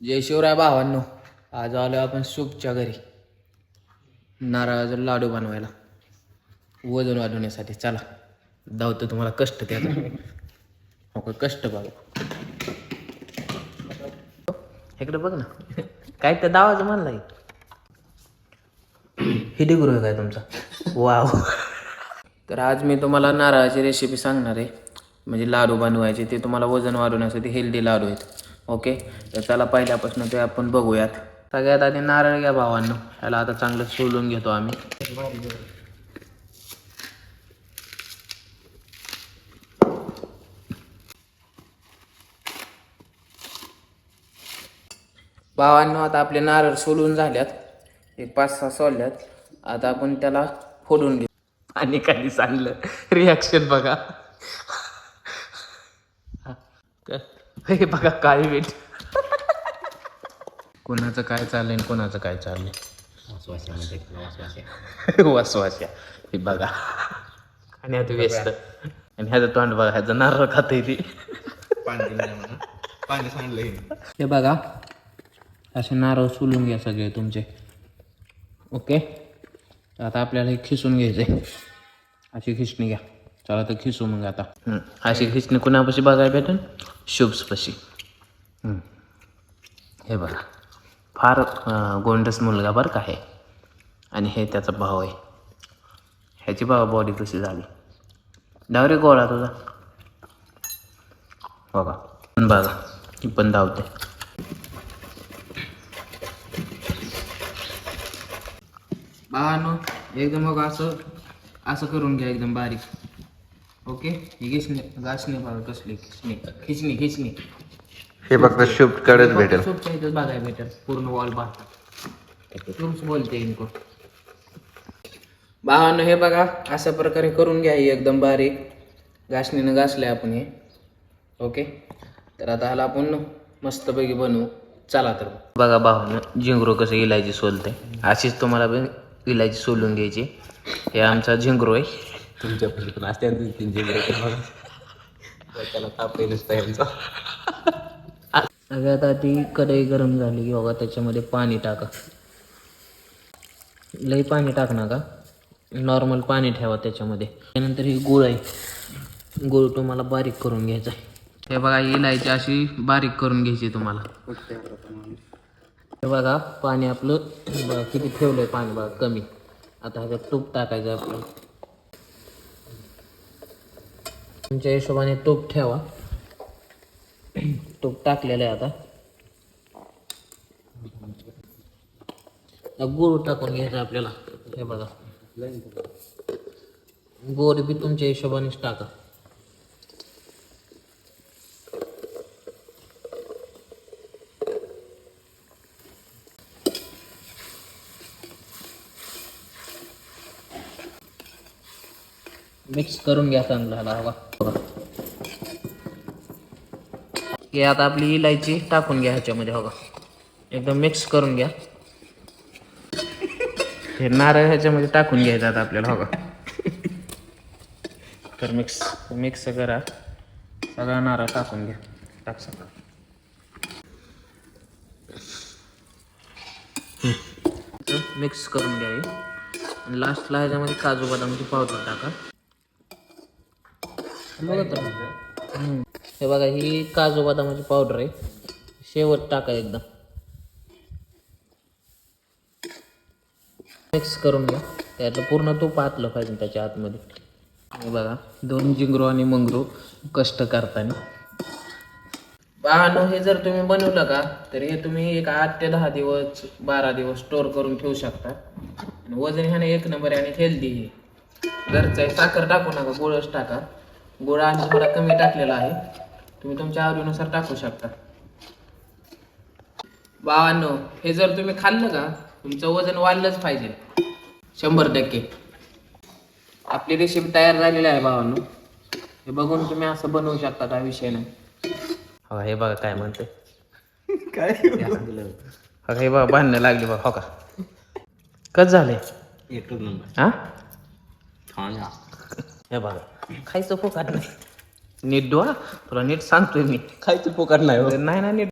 जय शिवराय भावांनो आज आलो आपण सूपच्या घरी. नारळाचा लाडू बनवायला. वजन वाढवण्यासाठी. चला धावतो तुम्हाला कष्ट त्याचा हो का कष्ट बघा इकडे बघ ना. काय तर दावाचं म्हणलाय हे गुरु आहे काय तुमचा? वाव. तर आज मी तुम्हाला नारळाची रेसिपी सांगणार आहे. म्हणजे लाडू बनवायचे ते तुम्हाला वजन वाढवण्यासाठी हेल्दी लाडू आहेत. ओके? तर चला पहिल्यापासून ते आपण बघूयात. सगळ्यात आधी नारळ घ्या भावांनो. ह्याला आता चांगलं सोलून घेतो आम्ही. भावांनो आता आपले नारळ सोलून झाल्यात. एक पाच सहा सोडल्यात आता आपण त्याला फोडून घेऊ आणि काही चांगलं रिॲक्शन बघा. हा, बघा काळी मीठ कोणाचं काय चाललंय आणि कोणाचं काय चाललंय? वासवाच्या हे बघा. आणि आता व्यस्त. आणि ह्याचं तोंड बघा ह्याचं नारळ खात ती. पाणी सांगलं हे बघा असे नारळ सोलून घ्या सगळे तुमचे. ओके? आता आपल्याला हे खिसून घ्यायचे अशी खिसणी घ्या. चला तर खिसू मग आता. अशी खिसणी कुणापाशी बघायला भेटेल शुभ्सपाशी. हं. बघा. फार गोंडस मुलगा बरं का हे. आणि हे त्याचा भाव आहे. ह्याची बाबा बॉडी कशी झाली? डावरे गोळा तुझा. बघा. पण बघा. ही पण धावते. बानो एकदम मग असं असं करून घ्या एकदम बारीक. ओके? ही घिसणी घासणी बघा कसली खिचणी खिचणी खिचणी हे फक्त शुभ कडेच भेटेल. सूपच्या इथंच बघायला भेटेल. पूर्ण वॉल पाहता तुमच बोलते इनको. भावानं हे बघा अशा प्रकारे करून घ्या ही एकदम बारीक. घासणीनं घासले आपण हे. ओके? तर आता ह्याला आपण मस्तपैकी बनवू. चला तर. बघा भावानं झिंगरो कसं इलायची सोलते अशीच तुम्हाला पण इलायची सोलून घ्यायची. हे आमचा झिंगरो आहे. तुमच्यापाशी पण असते त्याला ताप नसता यांचा. सगळ्यात आधी कढई गरम झाली की बघा त्याच्यामध्ये पाणी टाका. लई पाणी टाक का नॉर्मल पाणी ठेवा त्याच्यामध्ये. त्यानंतर ही गुळ आहे. गुळ तुम्हाला बारीक करून घ्यायचा आहे. हे बघा इलायची अशी बारीक करून घ्यायची तुम्हाला. हे बघा पाणी आपलं बघा किती ठेवलंय पाणी बघा कमी. आता ह्याच्यात तूप टाकायचं आपलं. तुमच्या हिशोबाने तूप ठेवा. तूप टाकलेलं आहे आता. आता टाकून घ्यायचं आपल्याला. हे बघा. गोड बी तुमच्या हिशोबानेच टाका. मिक्स करून घ्या चांगला हवा. हे आता आपली इलायची टाकून घ्या ह्याच्यामध्ये बघा. एकदम मिक्स करून घ्या. हे नारळ ह्याच्यामध्ये टाकून घ्यायचं आता आपल्याला बघा. तर मिक्स मिक्स करा. सगळा नारळ टाकून घ्या. टाक सगळं. मिक्स करून घ्या लास्टला ह्याच्यामध्ये काजू बदामची पावडर टाका. बघा म्हणजे. हे बघा ही काजू बदामाची पावडर आहे. शेवट टाका एकदम मिक्स करून घ्या. त्याचं पूर्ण तूप आतलं पाहिजे त्याच्या आतमध्ये. हे बघा दोन जिंगरू आणि मंगरू कष्ट करताना. बाळांनो हे जर तुम्ही बनवलं का तर हे तुम्ही एक आठ ते दहा दिवस बारा दिवस स्टोर करून ठेवू शकता. आणि वजन ह्याने एक नंबर आणि हेल्दी हे घरचं साखर टाकू नका गुळच टाका. गुळ आणि थोडा कमी टाकलेला आहे. तुम्ही तुमच्या आवडीनुसार टाकू शकता. बावांनो हे जर तुम्ही खाल्लं का तुमचं वजन वाढलंच पाहिजे. शंभर टक्के. आपली रेसिपी तयार झालेली आहे भावांनो हे बघून तुम्ही असं बनवू शकता काय विषय नाही. हो हे बघा काय म्हणते काय हो हे बघा बांधणं लागली बघा हो का? कच झालंय एकच नंबर. हा छान हे बघा खायचं फोकाट नाही. नीट डोळा तुला नीट सांगतोय मी. खायचं पोकाट नाही नाही ना नीट